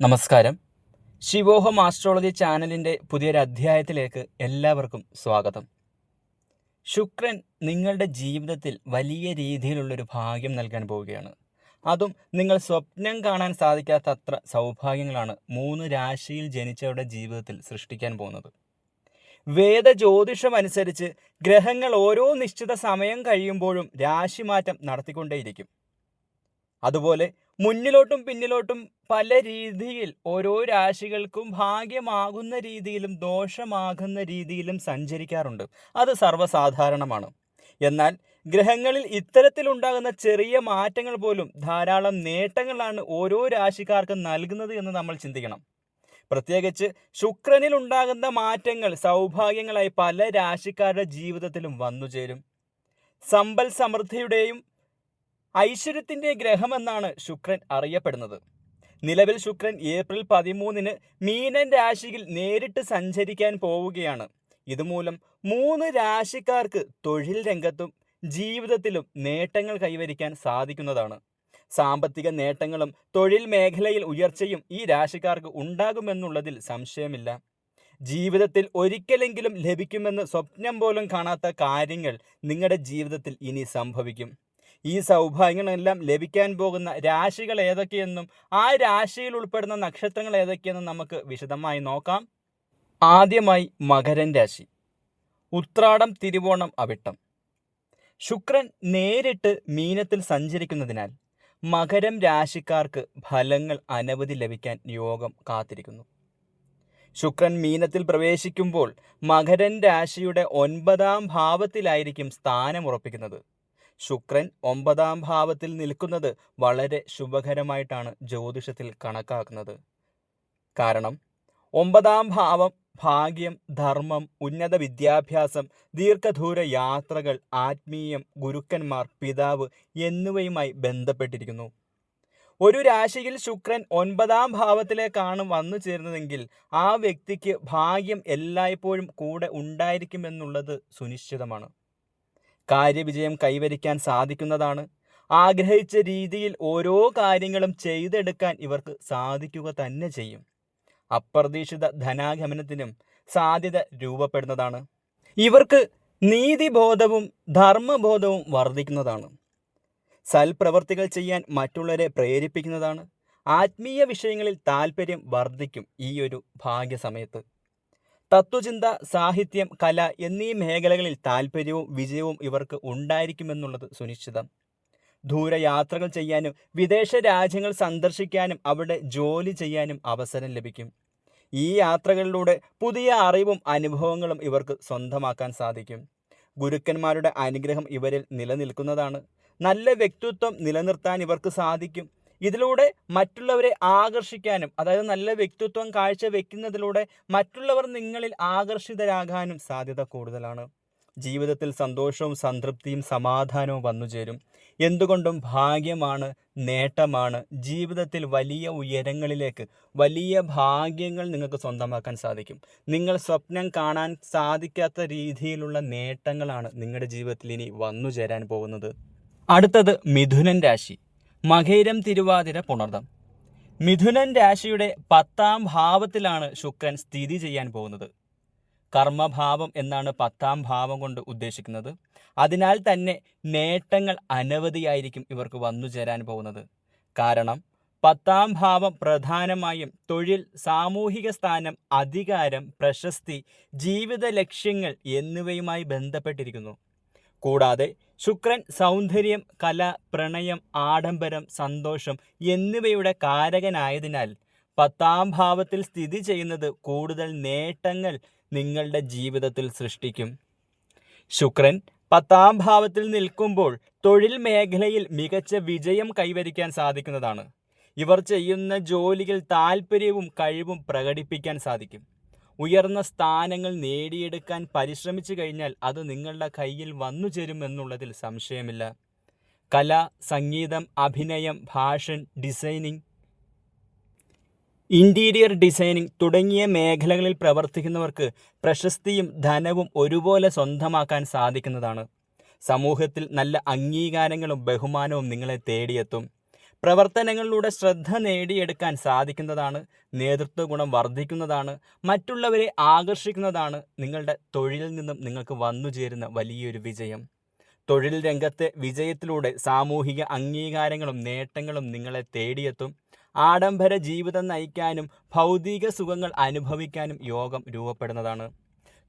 നമസ്കാരം. ശിവോഹം ആസ്ട്രോളജി ചാനലിന്റെ പുതിയൊരു അധ്യായത്തിലേക്ക് എല്ലാവർക്കും സ്വാഗതം. ശുക്രൻ നിങ്ങളുടെ ജീവിതത്തിൽ വലിയ രീതിയിലുള്ളൊരു ഭാഗ്യം നൽകാൻ പോവുകയാണ്. അതും നിങ്ങൾ സ്വപ്നം കാണാൻ സാധിക്കാത്തത്ര സൗഭാഗ്യങ്ങളാണ് മൂന്ന് രാശിയിൽ ജനിച്ചവരുടെ ജീവിതത്തിൽ സൃഷ്ടിക്കാൻ പോകുന്നത്. വേദ ജ്യോതിഷം അനുസരിച്ച് ഗ്രഹങ്ങൾ ഓരോ നിശ്ചിത സമയം കഴിയുമ്പോഴും രാശിമാറ്റം നടത്തിക്കൊണ്ടേയിരിക്കും. അതുപോലെ മുന്നിലോട്ടും പിന്നിലോട്ടും പല രീതിയിൽ ഓരോ രാശികൾക്കും ഭാഗ്യമാകുന്ന രീതിയിലും ദോഷമാകുന്ന രീതിയിലും സഞ്ചരിക്കാറുണ്ട്. അത് സർവസാധാരണമാണ്. എന്നാൽ ഗ്രഹങ്ങളിൽ ഇത്തരത്തിലുണ്ടാകുന്ന ചെറിയ മാറ്റങ്ങൾ പോലും ധാരാളം നേട്ടങ്ങളാണ് ഓരോ രാശിക്കാർക്കും നൽകുന്നത് എന്ന് നമ്മൾ ചിന്തിക്കണം. പ്രത്യേകിച്ച് ശുക്രനിൽ ഉണ്ടാകുന്ന മാറ്റങ്ങൾ സൗഭാഗ്യങ്ങളായി പല രാശിക്കാരുടെ ജീവിതത്തിലും വന്നുചേരും. സമ്പൽ സമൃദ്ധിയുടെയും ഐശ്വര്യത്തിന്റെ ഗ്രഹമെന്നാണ് ശുക്രൻ അറിയപ്പെടുന്നത്. നിലവിൽ ശുക്രൻ ഏപ്രിൽ പതിമൂന്നിന് മീനൻ രാശിയിൽ നേരിട്ട് സഞ്ചരിക്കാൻ പോവുകയാണ്. ഇതുമൂലം മൂന്ന് രാശിക്കാർക്ക് തൊഴിൽ രംഗത്തും ജീവിതത്തിലും നേട്ടങ്ങൾ കൈവരിക്കാൻ സാധിക്കുന്നതാണ്. സാമ്പത്തിക നേട്ടങ്ങളും തൊഴിൽ മേഖലയിൽ ഉയർച്ചയും ഈ രാശിക്കാർക്ക് ഉണ്ടാകുമെന്നുള്ളതിൽ സംശയമില്ല. ജീവിതത്തിൽ ഒരിക്കലെങ്കിലും ലഭിക്കുമെന്ന് സ്വപ്നം പോലും കാണാത്ത കാര്യങ്ങൾ നിങ്ങളുടെ ജീവിതത്തിൽ ഇനി സംഭവിക്കും. ഈ സൗഭാഗ്യങ്ങളെല്ലാം ലഭിക്കാൻ പോകുന്ന രാശികൾ ഏതൊക്കെയെന്നും ആ രാശിയിൽ ഉൾപ്പെടുന്ന നക്ഷത്രങ്ങൾ ഏതൊക്കെയെന്നും നമുക്ക് വിശദമായി നോക്കാം. ആദ്യമായി മകരൻ രാശി. ഉത്രാടം തിരുവോണം അവിട്ടം. ശുക്രൻ നേരിട്ട് മീനത്തിൽ സഞ്ചരിക്കുന്നതിനാൽ മകരം രാശിക്കാർക്ക് ഫലങ്ങൾ അനവധി ലഭിക്കാൻ യോഗം കാത്തിരിക്കുന്നു. ശുക്രൻ മീനത്തിൽ പ്രവേശിക്കുമ്പോൾ മകരൻ രാശിയുടെ ഒൻപതാം ഭാവത്തിലായിരിക്കും സ്ഥാനമുറപ്പിക്കുന്നത് ശുക്രൻ ഒമ്പതാം ഭാവത്തിൽ നിൽക്കുന്നത് വളരെ ശുഭകരമായിട്ടാണ് ജ്യോതിഷത്തിൽ കണക്കാക്കുന്നത്. കാരണം ഒമ്പതാം ഭാവം ഭാഗ്യം ധർമ്മം ഉന്നത വിദ്യാഭ്യാസം ദീർഘദൂര യാത്രകൾ ആത്മീയം ഗുരുക്കന്മാർ പിതാവ് എന്നിവയുമായി ബന്ധപ്പെട്ടിരിക്കുന്നു. ഒരു രാശിയിൽ ശുക്രൻ ഒൻപതാം ഭാവത്തിലേക്കാണ് വന്നു ചേരുന്നതെങ്കിൽ ആ വ്യക്തിക്ക് ഭാഗ്യം എല്ലായ്പ്പോഴും കൂടെ ഉണ്ടായിരിക്കുമെന്നുള്ളത് സുനിശ്ചിതമാണ്. കാര്യവിജയം കൈവരിക്കാൻ സാധിക്കുന്നതാണ്. ആഗ്രഹിച്ച രീതിയിൽ ഓരോ കാര്യങ്ങളും ചെയ്തെടുക്കാൻ ഇവർക്ക് സാധിക്കുക തന്നെ ചെയ്യും. അപ്രതീക്ഷിത ധനാഗമനത്തിനും സാധ്യത രൂപപ്പെടുന്നതാണ്. ഇവർക്ക് നീതിബോധവും ധർമ്മബോധവും വർദ്ധിക്കുന്നതാണ്. സൽപ്രവർത്തികൾ ചെയ്യാൻ മറ്റുള്ളവരെ പ്രേരിപ്പിക്കുന്നതാണ്. ആത്മീയ വിഷയങ്ങളിൽ താല്പര്യം വർദ്ധിക്കും ഈ ഒരു ഭാഗ്യസമയത്ത്. തത്വചിന്ത സാഹിത്യം കല എന്നീ മേഖലകളിൽ താല്പര്യവും വിജയവും ഇവർക്ക് ഉണ്ടായിരിക്കുമെന്നുള്ളത് സുനിശ്ചിതം. ദൂരയാത്രകൾ ചെയ്യാനും വിദേശ രാജ്യങ്ങൾ സന്ദർശിക്കാനും അവിടെ ജോലി ചെയ്യാനും അവസരം ലഭിക്കും. ഈ യാത്രകളിലൂടെ പുതിയ അറിവും അനുഭവങ്ങളും ഇവർക്ക് സ്വന്തമാക്കാൻ സാധിക്കും. ഗുരുക്കന്മാരുടെ അനുഗ്രഹം ഇവരിൽ നിലനിൽക്കുന്നതാണ്. നല്ല വ്യക്തിത്വം നിലനിർത്താൻ ഇവർക്ക് സാധിക്കും. ഇതിലൂടെ മറ്റുള്ളവരെ ആകർഷിക്കാനും അതായത് നല്ല വ്യക്തിത്വം കാഴ്ച വെക്കുന്നതിലൂടെ മറ്റുള്ളവർ നിങ്ങളിൽ ആകർഷിതരാകാനും സാധ്യത കൂടുതലാണ്. ജീവിതത്തിൽ സന്തോഷവും സംതൃപ്തിയും സമാധാനവും വന്നുചേരും എന്തുകൊണ്ടും ഭാഗ്യമാണ് നേട്ടമാണ്. ജീവിതത്തിൽ വലിയ ഉയരങ്ങളിലേക്ക് വലിയ ഭാഗ്യങ്ങൾ നിങ്ങൾക്ക് സ്വന്തമാക്കാൻ സാധിക്കും. നിങ്ങൾ സ്വപ്നം കാണാൻ സാധിക്കാത്ത രീതിയിലുള്ള നേട്ടങ്ങളാണ് നിങ്ങളുടെ ജീവിതത്തിൽ ഇനി വന്നു ചേരാൻ പോകുന്നത്. അടുത്തത് മിഥുനൻ രാശി. മകയിരം തിരുവാതിര പുണർദം. മിഥുനൻ രാശിയുടെ പത്താം ഭാവത്തിലാണ് ശുക്രൻ സ്ഥിതി ചെയ്യാൻ പോകുന്നത്. കർമ്മഭാവം എന്നാണ് പത്താം ഭാവം കൊണ്ട് ഉദ്ദേശിക്കുന്നത്. അതിനാൽ തന്നെ നേട്ടങ്ങൾ അനവധിയായിരിക്കും ഇവർക്ക് വന്നു ചേരാൻ പോകുന്നത്. കാരണം പത്താം ഭാവം പ്രധാനമായും തൊഴിൽ സാമൂഹിക സ്ഥാനം അധികാരം പ്രശസ്തി ജീവിത ലക്ഷ്യങ്ങൾ എന്നിവയുമായി ബന്ധപ്പെട്ടിരിക്കുന്നു. കൂടാതെ ശുക്രൻ സൗന്ദര്യം കല പ്രണയം ആഡംബരം സന്തോഷം എന്നിവയുടെ കാരകനായതിനാൽ പത്താം ഭാവത്തിൽ സ്ഥിതി ചെയ്യുന്നത് കൂടുതൽ നേട്ടങ്ങൾ നിങ്ങളുടെ ജീവിതത്തിൽ സൃഷ്ടിക്കും. ശുക്രൻ പത്താം ഭാവത്തിൽ നിൽക്കുമ്പോൾ തൊഴിൽ മേഖലയിൽ മികച്ച വിജയം കൈവരിക്കാൻ സാധിക്കുന്നതാണ്. ഇവർ ചെയ്യുന്ന ജോലിയിൽ താല്പര്യവും കഴിവും പ്രകടിപ്പിക്കാൻ സാധിക്കും. ഉയർന്ന സ്ഥാനങ്ങൾ നേടിയെടുക്കാൻ പരിശ്രമിച്ചു കഴിഞ്ഞാൽ അത് നിങ്ങളുടെ കയ്യിൽ വന്നു ചേരുമെന്നുള്ളതിൽ സംശയമില്ല. കല സംഗീതം അഭിനയം ഭാഷൻ ഡിസൈനിങ് ഇന്റീരിയർ ഡിസൈനിങ് തുടങ്ങിയ മേഖലകളിൽ പ്രവർത്തിക്കുന്നവർക്ക് പ്രശസ്തിയും ധനവും ഒരുപോലെ സ്വന്തമാക്കാൻ സാധിക്കുന്നതാണ്. സമൂഹത്തിൽ നല്ല അംഗീകാരങ്ങളും ബഹുമാനവും നിങ്ങളെ തേടിയെത്തും. പ്രവർത്തനങ്ങളിലൂടെ ശ്രദ്ധ നേടിയെടുക്കാൻ സാധിക്കുന്നതാണ് നേതൃത്വ ഗുണം വർദ്ധിക്കുന്നതാണ് മറ്റുള്ളവരെ ആകർഷിക്കുന്നതാണ് നിങ്ങളുടെ തൊഴിലിൽ നിന്നും നിങ്ങൾക്ക് വന്നു ചേരുന്ന വലിയൊരു വിജയം. തൊഴിൽ രംഗത്തെ വിജയത്തിലൂടെ സാമൂഹിക അംഗീകാരങ്ങളും നേട്ടങ്ങളും നിങ്ങളെ തേടിയെത്തും. ആഡംബര ജീവിതം നയിക്കാനും ഭൗതിക സുഖങ്ങൾ അനുഭവിക്കാനും യോഗം രൂപപ്പെടുന്നതാണ്.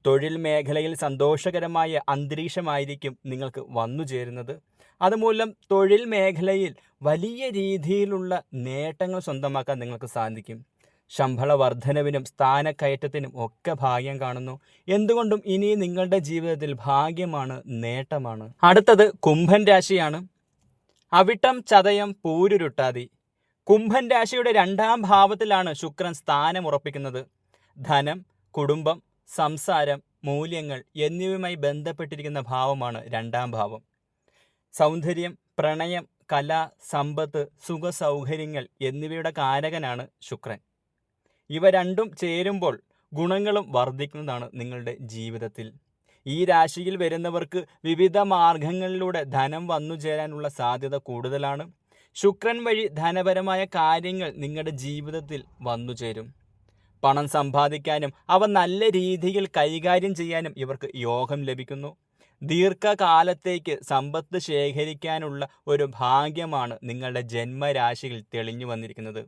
തൊഴിൽ മേഖലയിൽ സന്തോഷകരമായ അന്തരീക്ഷമായിരിക്കും നിങ്ങൾക്ക് വന്നു ചേരുന്നത്. അതുമൂലം തൊഴിൽ മേഖലയിൽ വലിയ രീതിയിലുള്ള നേട്ടങ്ങൾ സ്വന്തമാക്കാൻ നിങ്ങൾക്ക് സാധിക്കും. ശമ്പള വർധനവിനും സ്ഥാനക്കയറ്റത്തിനും ഒക്കെ ഭാഗ്യം കാണുന്നു. എന്തുകൊണ്ടും ഇനി നിങ്ങളുടെ ജീവിതത്തിൽ ഭാഗ്യമാണ് നേട്ടമാണ്. അടുത്തത് കുംഭൻ രാശിയാണ്. അവിട്ടം ചതയം പൂരുരുട്ടാതി. കുംഭൻ രാശിയുടെ രണ്ടാം ഭാവത്തിലാണ് ശുക്രൻ സ്ഥാനം ഉറപ്പിക്കുന്നത്. ധനം കുടുംബം സംസാരം മൂല്യങ്ങൾ എന്നിവയുമായി ബന്ധപ്പെട്ടിരിക്കുന്ന ഭാവമാണ് രണ്ടാം ഭാവം. സൗന്ദര്യം പ്രണയം കല സമ്പത്ത് സുഖസൗകര്യങ്ങൾ എന്നിവയുടെ കാരകനാണ് ശുക്രൻ. ഇവ രണ്ടും ചേരുമ്പോൾ ഗുണങ്ങളും വർദ്ധിക്കുന്നതാണ് നിങ്ങളുടെ ജീവിതത്തിൽ. ഈ രാശിയിൽ വരുന്നവർക്ക് വിവിധ മാർഗങ്ങളിലൂടെ ധനം വന്നു ചേരാനുള്ള സാധ്യത കൂടുതലാണ്. ശുക്രൻ വഴി ധനപരമായ കാര്യങ്ങൾ നിങ്ങളുടെ ജീവിതത്തിൽ വന്നു ചേരും. പണം സമ്പാദിക്കാനും അവ നല്ല രീതിയിൽ കൈകാര്യം ചെയ്യാനും ഇവർക്ക് യോഗം ലഭിക്കുന്നു. ദീർഘകാലത്തേക്ക് സമ്പത്ത് ശേഖരിക്കാനുള്ള ഒരു ഭാഗ്യമാണ് നിങ്ങളുടെ ജന്മരാശിയിൽ തെളിഞ്ഞു വന്നിരിക്കുന്നത്.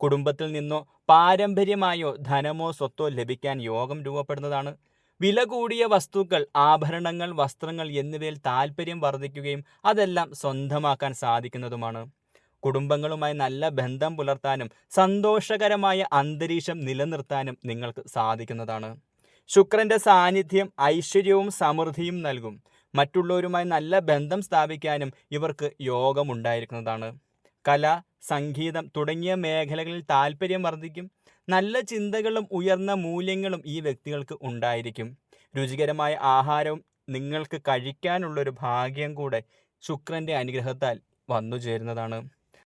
കുടുംബത്തിൽ നിന്നോ പാരമ്പര്യമായോ ധനമോ സ്വത്തോ ലഭിക്കാൻ യോഗം രൂപപ്പെടുന്നതാണ്. വില കൂടിയ വസ്തുക്കൾ ആഭരണങ്ങൾ വസ്ത്രങ്ങൾ എന്നിവയിൽ താല്പര്യം വർദ്ധിക്കുകയും അതെല്ലാം സ്വന്തമാക്കാൻ സാധിക്കുന്നതുമാണ്. കുടുംബങ്ങളുമായി നല്ല ബന്ധം പുലർത്താനും സന്തോഷകരമായ അന്തരീക്ഷം നിലനിർത്താനും നിങ്ങൾക്ക് സാധിക്കുന്നതാണ്. ശുക്രന്റെ സാന്നിധ്യം ഐശ്വര്യവും സമൃദ്ധിയും നൽകും. മറ്റുള്ളവരുമായി നല്ല ബന്ധം സ്ഥാപിക്കാനും ഇവർക്ക് യോഗമുണ്ടായിരിക്കുന്നതാണ്. കല സംഗീതം തുടങ്ങിയ മേഖലകളിൽ താല്പര്യം വർദ്ധിക്കും. നല്ല ചിന്തകളും ഉയർന്ന മൂല്യങ്ങളും ഈ വ്യക്തികൾക്ക് ഉണ്ടായിരിക്കും. രുചികരമായ ആഹാരവും നിങ്ങൾക്ക് കഴിക്കാനുള്ളൊരു ഭാഗ്യം കൂടെ ശുക്രന്റെ അനുഗ്രഹത്താൽ വന്നു ചേരുന്നതാണ്